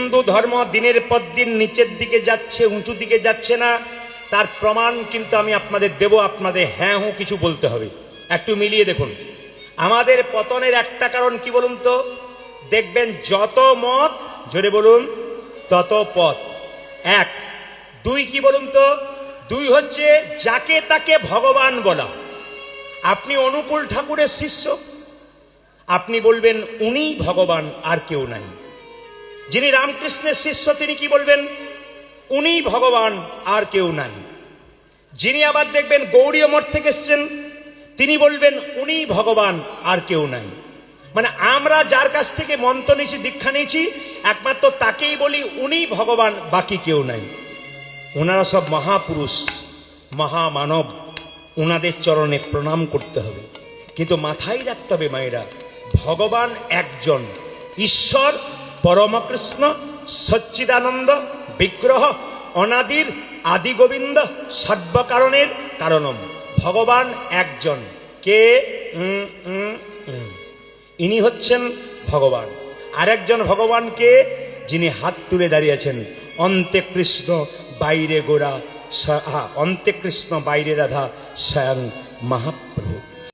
হিন্দু ধর্ম দিনের পর দিন নিচের দিকে যাচ্ছে, উঁচু দিকে যাচ্ছে না। তার প্রমাণ কিন্তু আমি আপনাদের দেব, আপনাদের হ্যাঁ হুঁ কিছু বলতে হবে। একটু মিলিয়ে দেখুন। আমাদের পতনের একটা কারণ কি বলুন তো? দেখবেন যত মত, জোরে বলুন, তত পথ। এক, দুই কি বলুন তো? দুই হচ্ছে যাকে তাকে ভগবান বলা। আপনি অনুকূল ঠাকুরের শিষ্য। আপনি বলবেন, উনি ভগবান, আর কেউ নাই। যিনি রামকৃষ্ণের শিষ্য, তিনি কি বলবেন? উনি ভগবান, আর কেউ নাই। যিনি আবার দেখবেন গৌরীয় মঠ থেকে এসছেন, তিনি বলবেন উনি ভগবান, আর কেউ নাই। মানে আমরা যার কাছ থেকে মন্ত্র নিয়েছি, দীক্ষা নিয়েছি, একমাত্র তাকেই বলি উনি ভগবান, বাকি কেউ নাই। ওনারা সব মহাপুরুষ, মহামানব ওনাদের চরণে প্রণাম করতে হবে। কিন্তু মাথায় রাখতে হবে মায়েরা, ভগবান একজন, ঈশ্বর পরমকৃষ্ণ, সচ্চিদানন্দ, বিগ্রহ, অনাদির আদি গোবিন্দ সর্বকারণের কারণম। ভগবান একজন। কে। ইনি হচ্ছেন ভগবান। আরেকজন ভগবানকে যিনি হাত তুলে দাঁড়িয়েছেন। অন্তে কৃষ্ণ বাইরে গোড়া অন্তে কৃষ্ণ বাইরে রাধা স্বয়ং মহাপ্রভু